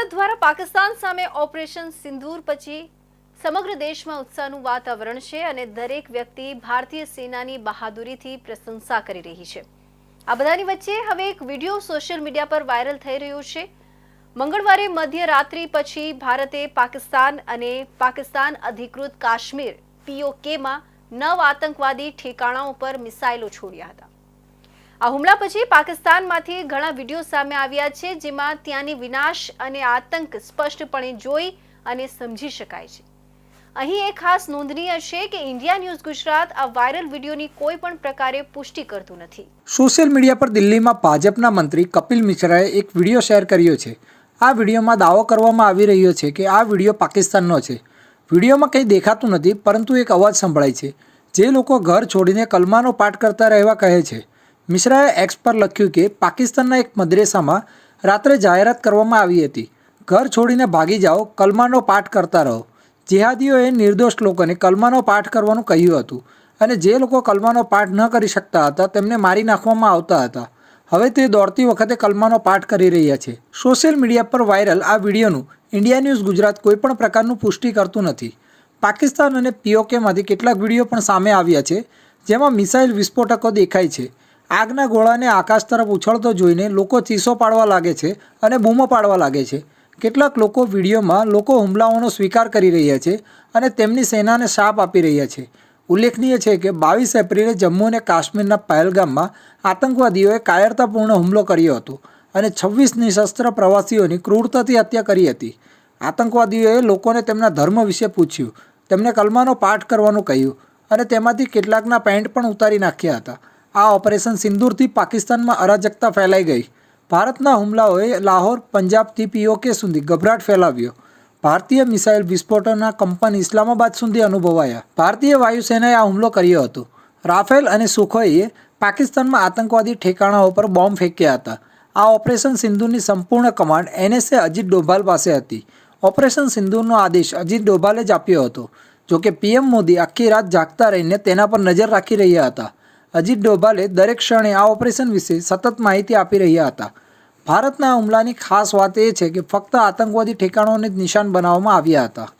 ભારત દ્વારા પાકિસ્તાન સામે ઓપરેશન સિંદૂર પછી સમગ્ર દેશમાં ઉત્સાહનું વાતાવરણ છે અને દરેક વ્યક્તિ ભારતીય સેનાની બહાદુરીથી પ્રશંસા કરી રહી છે. આ બધાની વચ્ચે હવે એક વીડિયો સોશિયલ મીડિયા પર વાયરલ થઈ રહ્યો છે. મંગળવારે મધ્યરાત્રિ પછી ભારતે પાકિસ્તાન અને પાકિસ્તાન અધિકૃત કાશ્મીર પીઓકેમાં નવ આતંકવાદી ઠેકાણાઓ પર મિસાઇલો છોડ્યા હતા. આ હુમલા પછી પાકિસ્તાનમાંથી ઘણા વીડિયો સામે આવ્યા છે, જેમાં ત્યાંની વિનાશ અને આતંક સ્પષ્ટપણે જોઈ અને સમજી શકાય છે. અહીં એક ખાસ નોંધનીય છે કે ઇન્ડિયા ન્યૂઝ ગુજરાત આ વાયરલ વિડીયોની કોઈ પણ પ્રકારે પુષ્ટિ કરતું નથી. સોશિયલ મીડિયા પર દિલ્હીમાં ભાજપના મંત્રી કપિલ મિશ્રાએ એક વીડિયો શેર કર્યો છે. આ વિડીયોમાં દાવો કરવામાં આવી રહ્યો છે કે આ વીડિયો પાકિસ્તાનનો છે. વિડીયોમાં કંઈ દેખાતું નથી, પરંતુ એક અવાજ સંભળાય છે. જે લોકો ઘર છોડીને કલમાનો પાઠ કરતા રહેવા કહે છે. મિશ્રાએ એક્સ પર લખ્યું કે પાકિસ્તાનના એક મદ્રેસામાં રાત્રે જાહેરાત કરવામાં આવી હતી. ઘર છોડીને ભાગી જાઓ, કલમાનો પાઠ કરતા રહો. જેહાદીઓએ નિર્દોષ લોકોને કલમાનો પાઠ કરવાનું કહ્યું હતું અને જે લોકો કલમાનો પાઠ ન કરી શકતા હતા, તેમને મારી નાખવામાં આવતા હતા. હવે તે દોડતી વખતે કલમાનો પાઠ કરી રહ્યા છે. સોશિયલ મીડિયા પર વાયરલ આ વિડીયોનું ઇન્ડિયા ન્યૂઝ ગુજરાત કોઈપણ પ્રકારનું પુષ્ટિ કરતું નથી. પાકિસ્તાન અને પીઓકેમાંથી કેટલાક વીડિયો પણ સામે આવ્યા છે, જેમાં મિસાઇલ વિસ્ફોટકો દેખાય છે. આગના ગોળાને આકાશ તરફ ઉછળતો જોઈને લોકો ચીસો પાડવા લાગે છે અને બૂમો પાડવા લાગે છે. કેટલાક લોકો વિડીયોમાં લોકો હુમલાઓનો સ્વીકાર કરી રહ્યા છે અને તેમની સેનાને શાપ આપી રહ્યા છે. ઉલ્લેખનીય છે કે બાવીસ એપ્રિલે જમ્મુ અને કાશ્મીરના પહેલગામમાં આતંકવાદીઓએ કાયરતાપૂર્ણ હુમલો કર્યો હતો અને છવ્વીસ નિશસ્ત્ર પ્રવાસીઓની ક્રૂરતાથી હત્યા કરી હતી. આતંકવાદીઓએ લોકોને તેમના ધર્મ વિશે પૂછ્યું. તેમને કલમાનો પાઠ કરવાનું કહ્યું અને તેમાંથી કેટલાકના પેન્ટ પણ ઉતારી નાખ્યા હતા. આ ઓપરેશન સિંદૂરથી પાકિસ્તાનમાં અરાજકતા ફેલાઈ ગઈ. ભારતના હુમલાઓએ લાહોર પંજાબથી પીઓકે સુધી ગભરાટ ફેલાવ્યો. ભારતીય મિસાઇલ વિસ્ફોટોના કંપન ઇસ્લામાબાદ સુધી અનુભવાયા. ભારતીય વાયુસેનાએ આ હુમલો કર્યો હતો. રાફેલ અને સુખોઈએ પાકિસ્તાનમાં આતંકવાદી ઠેકાણાઓ પર બોમ્બ ફેંક્યા હતા. આ ઓપરેશન સિંધુની સંપૂર્ણ કમાન્ડ એનએસએ અજીત ડોભાલ પાસે હતી. ઓપરેશન સિંધુનો આદેશ અજીત ડોભાલે જ આપ્યો હતો. જોકે પીએમ મોદી આખી રાત જાગતા રહીને તેના પર નજર રાખી રહ્યા હતા. અજીત ડોભાલે દરેક ક્ષણે આ ઓપરેશન વિશે સતત માહિતી આપી રહ્યા હતા. ભારતના હુમલાની ખાસ વાત એ છે કે ફક્ત આતંકવાદી ઠેકાણોને જ નિશાન બનાવવામાં આવ્યા હતા.